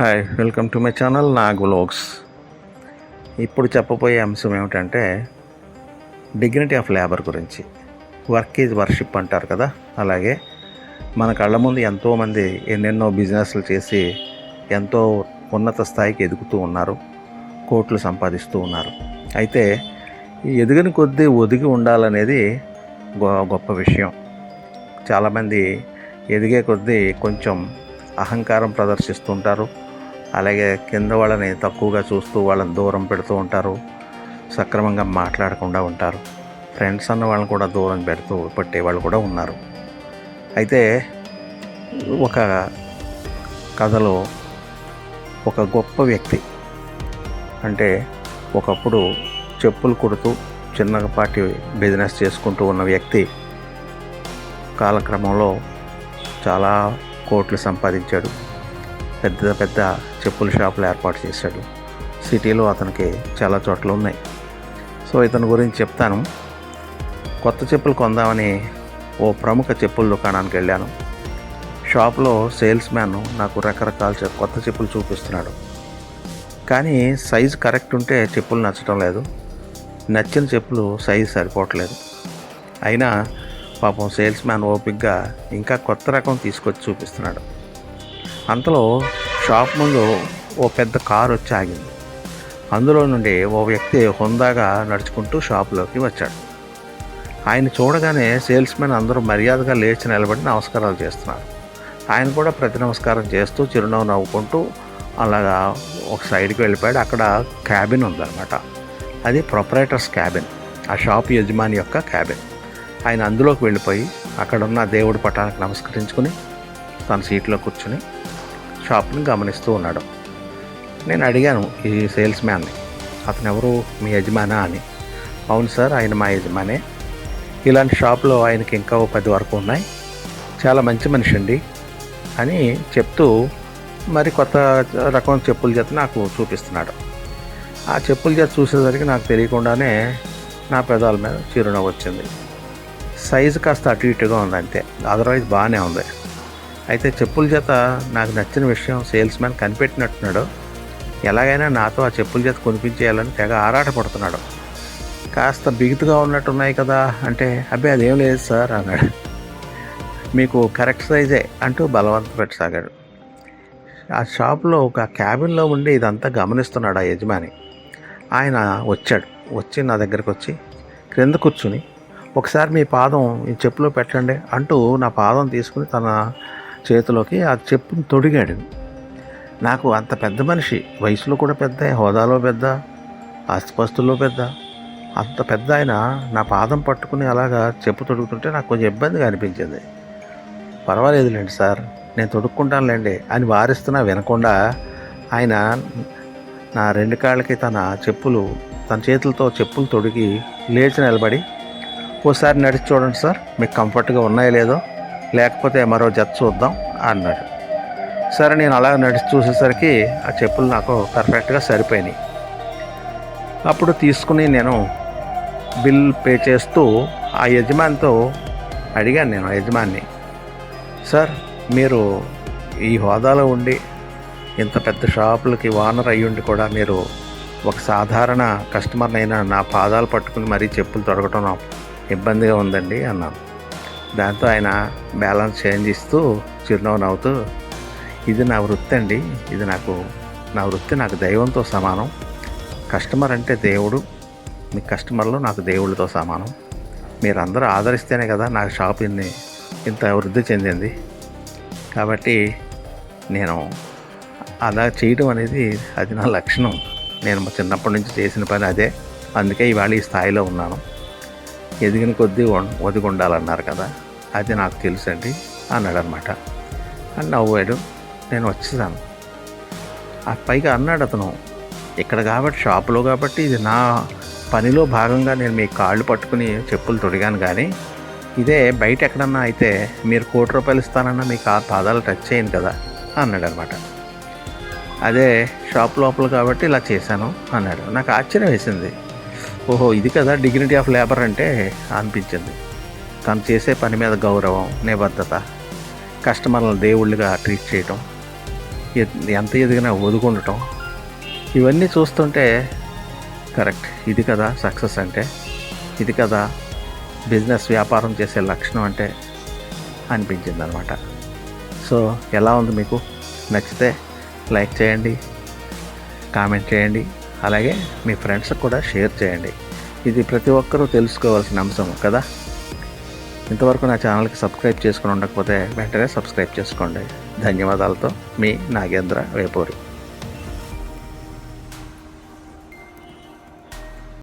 Hi welcome to my channel Nag ఇప్పుడు చెప్పబోయే అంశం ఏమిటంటే డిగ్నిటీ ఆఫ్ లేబర్ గురించి. వర్క్ ఈజ్ వర్షిప్ అంటారు కదా? అలాగే మన కళ్ళ ముందు ఎంతోమంది ఎన్నెన్నో బిజినెస్లు చేసి ఎంతో ఉన్నత స్థాయికి ఎదుగుతూ ఉన్నారు కోట్లు సంపాదిస్తూ ఉన్నారు. అయితే ఈ ఎదిగిన కొద్దీ ఒదిగి ఉండాలనేది గొ- గొప్ప విషయం. చాలామంది ఎదిగే కొద్దీ కొంచెం అహంకారం ప్రదర్శిస్తుంటారు. అలాగే కింద వాళ్ళని తక్కువగా చూస్తూ వాళ్ళని దూరం పెడుతూ ఉంటారు. సక్రమంగా మాట్లాడకుండా ఉంటారు. ఫ్రెండ్స్ అన్న వాళ్ళని కూడా దూరం పెడుతూ పెట్టేవాళ్ళు కూడా ఉన్నారు. అయితే ఒక కథలో ఒక గొప్ప వ్యక్తి అంటే ఒకప్పుడు చెప్పులు కుడుతూ చిన్నపాటి బిజినెస్ చేసుకుంటూ ఉన్న వ్యక్తి కాలక్రమంలో చాలా కోట్లు సంపాదించాడు. పెద్ద పెద్ద చెప్పుల షాపులు ఏర్పాటు చేశాడు. సిటీలో అతనికి చాలా చోట్ల ఉన్నాయి. సో ఇతని గురించి చెప్తాను. కొత్త చెప్పులు కొందామని ఓ ప్రముఖ చెప్పుల దుకాణానికి వెళ్ళాను. షాప్లో సేల్స్ మ్యాన్ నాకు రకరకాల కొత్త చెప్పులు చూపిస్తున్నాడు. కానీ సైజు కరెక్ట్ ఉంటే చెప్పులు నచ్చడం లేదు. నచ్చిన చెప్పులు సైజు సరిపోవట్లేదు. అయినా పాపం సేల్స్ మ్యాన్ ఓపిక్గా ఇంకా కొత్త రకం తీసుకొచ్చి చూపిస్తున్నాడు. అంతలో షాప్ ముందు ఓ పెద్ద కారు వచ్చి ఆగింది. అందులో నుండి ఓ వ్యక్తి హుందాగా నడుచుకుంటూ షాపులోకి వచ్చాడు. ఆయన చూడగానే సేల్స్ అందరూ మర్యాదగా లేచి నిలబడి నమస్కారాలు చేస్తున్నారు. ఆయన కూడా ప్రతి నమస్కారం చేస్తూ చిరునవ్వు నవ్వుకుంటూ అలాగా ఒక సైడ్కి వెళ్ళిపోయాడు. అక్కడ క్యాబిన్ ఉందన్నమాట. అది ప్రొపరేటర్స్ క్యాబిన్. ఆ షాప్ యజమాని యొక్క క్యాబిన్. ఆయన అందులోకి వెళ్ళిపోయి అక్కడున్న దేవుడి పటానికి నమస్కరించుకుని తన సీట్లో కూర్చుని షాప్ని గమనిస్తూ ఉన్నాడు. నేను అడిగాను ఈ సేల్స్ మ్యాన్ని. అతను ఎవరు మీ యజమానా అని. అవును సార్ ఆయన మా యజమానే. ఇలాంటి షాప్లో ఆయనకి ఇంకా ఓ పది వరకు ఉన్నాయి. చాలా మంచి మనిషి అండి అని చెప్తూ మరి కొత్త రకం చెప్పుల జత నాకు చూపిస్తున్నాడు. ఆ చెప్పుల జత చూసేసరికి నాకు తెలియకుండానే నా పెదాల మీద చిరునవ్వు వచ్చింది. సైజు కాస్త అటు ఇటుగా ఉంది అంతే. అదర్వైజ్ బాగానే ఉంది. అయితే చెప్పుల జత నాకు నచ్చిన విషయం సేల్స్ మ్యాన్ కనిపెట్టినట్టున్నాడు. ఎలాగైనా నాతో ఆ చెప్పుల జత కొనిపించేయాలని తెగ ఆరాటపడుతున్నాడు. కాస్త బిగుతుగా ఉన్నట్టున్నాయి కదా అంటే అబ్బాయి అదేం లేదు సార్ అన్నాడు. మీకు కరెక్ట్ సైజే అంటూ బలవంత పెట్టసాగాడు ఆ షాప్లో ఒక క్యాబిన్లో ఉండి ఇదంతా గమనిస్తున్నాడు ఆ యజమాని. ఆయన వచ్చాడు. వచ్చి నా దగ్గరకు వచ్చి క్రింద కూర్చుని ఒకసారి మీ పాదం ఈ చెప్పులో పెట్టండి అంటూ నా పాదం తీసుకుని తన చేతిలోకి ఆ చెప్పును తొడిగాడు. నాకు అంత పెద్ద మనిషి వయసులో కూడా పెద్ద హోదాలో పెద్ద ఆస్తిపాస్తుల్లో పెద్ద అంత పెద్ద ఆయన నా పాదం పట్టుకుని అలాగా చెప్పు తొడుగుతుంటే నాకు కొంచెం ఇబ్బందిగా అనిపించింది. పర్వాలేదులేండి సార్ నేను తొడుక్కుంటానులేండి అని వారిస్తున్నా వినకుండా ఆయన నా రెండు కాళ్ళకి తన చెప్పులు తన చేతులతో చెప్పులు తొడిగి లేచి నిలబడి ఓసారి నడిచి చూడండి సార్ మీకు కంఫర్ట్గా ఉన్నాయో లేదో? లేకపోతే మరో జత చూద్దాం అన్నాడు. సరే నేను అలా నడిచి చూసేసరికి ఆ చెప్పులు నాకు పర్ఫెక్ట్గా సరిపోయినాయి. అప్పుడు తీసుకుని నేను బిల్ పే చేస్తూ ఆ యజమానితో అడిగాను నేను ఆ యజమాన్ని సార్ మీరు ఈ హోదాలో ఉండి ఇంత పెద్ద షాపులకి ఓనర్ అయ్యుండి కూడా మీరు ఒక సాధారణ కస్టమర్నైనా నా పాదాలు పట్టుకుని మరీ చెప్పులు తొడగటం ఇబ్బందిగా ఉందండి అన్నాను. దాంతో ఆయన బ్యాలెన్స్ చేంజ్ ఇస్తూ చిరునవ్వు నవ్వుతూ ఇది నా వృత్తి అండి. ఇది నాకు నా వృత్తి నాకు దైవంతో సమానం. కస్టమర్ అంటే దేవుడు. మీ కస్టమర్లు నాకు దేవుళ్ళతో సమానం. మీరందరూ ఆదరిస్తేనే కదా నాకు షాప్ ఇన్ని ఇంత వృద్ధి చెందింది. కాబట్టి నేను అలా చేయడం అనేది అది నా లక్షణం. నేను మా చిన్నప్పటి నుంచి చేసిన పని అదే. అందుకే ఇవాళ ఈ స్థాయిలో ఉన్నాను. ఎదిగిన కొద్దీ ఒదిగి ఉండాలన్నారు కదా. అది నాకు తెలుసండి అన్నాడు అనమాట అని నవ్వాడు. నేను వచ్చేసాను. ఆ పైగా అన్నాడు అతను ఇక్కడ కాబట్టి షాపులో కాబట్టి ఇది నా పనిలో భాగంగా నేను మీ కాళ్ళు పట్టుకుని చెప్పులు తొడిగాను కానీ ఇదే బయట ఎక్కడన్నా అయితే మీరు కోటి రూపాయలు ఇస్తానన్నా మీకు ఆ పాదాలు టచ్ చేయను కదా అన్నాడు అనమాట అదే షాప్ లోపల కాబట్టి ఇలా చేశాను అన్నాడు. నాకు ఆశ్చర్యం వేసింది. ఓహో ఇది కదా డిగ్నిటీ ఆఫ్ లేబర్ అంటే అనిపించింది. తను చేసే పని మీద గౌరవం నిబద్ధత కస్టమర్లను దేవుళ్ళుగా ట్రీట్ చేయటం ఎంత ఎదిగినా ఒదుగుండటం ఇవన్నీ చూస్తుంటే కరెక్ట్ ఇది కదా సక్సెస్ అంటే ఇది కదా బిజినెస్ వ్యాపారం చేసే లక్షణం అంటే అనిపించింది అనమాట సో ఎలా ఉంది మీకు? నచ్చితే లైక్ చేయండి కామెంట్ చేయండి అలాగే మీ ఫ్రెండ్స్కి కూడా షేర్ చేయండి. ఇది ప్రతి ఒక్కరూ తెలుసుకోవాల్సిన అంశం కదా? ఇంతవరకు నా ఛానల్కి సబ్స్క్రైబ్ చేసుకుని ఉండకపోతే వెంటనే సబ్స్క్రైబ్ చేసుకోండి. ధన్యవాదాలతో మీ నాగేంద్ర వేపూరి.